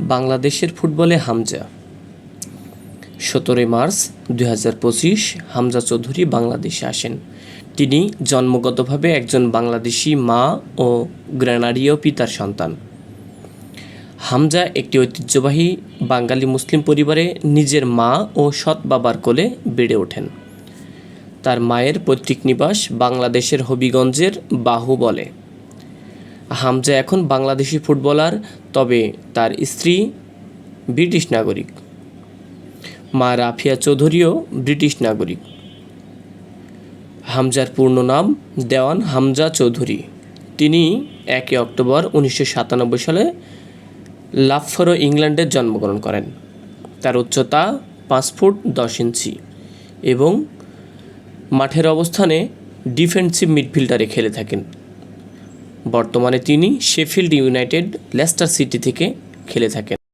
বাংলাদেশের ফুটবলে হামজা। সতেরোই মার্চ দুই হাজার পঁচিশ হামজা চৌধুরী বাংলাদেশে আসেন। তিনি জন্মগতভাবে একজন বাংলাদেশি মা ও গ্রেনারীয় পিতার সন্তান। হামজা একটি ঐতিহ্যবাহী বাঙালি মুসলিম পরিবারে নিজের মা ও সৎ বাবার কোলে বেড়ে ওঠেন। তার মায়ের পৈতৃক নিবাস বাংলাদেশের হবিগঞ্জের বাহুবলে হামজা এখন বাংলাদেশি ফুটবলার, তবে তার স্ত্রী ব্রিটিশ নাগরিক। মা রাফিয়া চৌধুরীও ব্রিটিশ নাগরিক। হামজার পূর্ণ নাম দেওয়ান হামজা চৌধুরী। তিনি একই অক্টোবর উনিশশো সাতানব্বই সালে লাফরো, ইংল্যান্ডে জন্মগ্রহণ করেন। তার উচ্চতা পাঁচ ফুট দশ ইঞ্চি এবং মাঠের অবস্থানে ডিফেন্সিভ মিডফিল্ডারে খেলে থাকেন। বর্তমানে তিনি শেফিল্ড ইউনাইটেড লেস্টার সিটি থেকে খেলে থাকেন।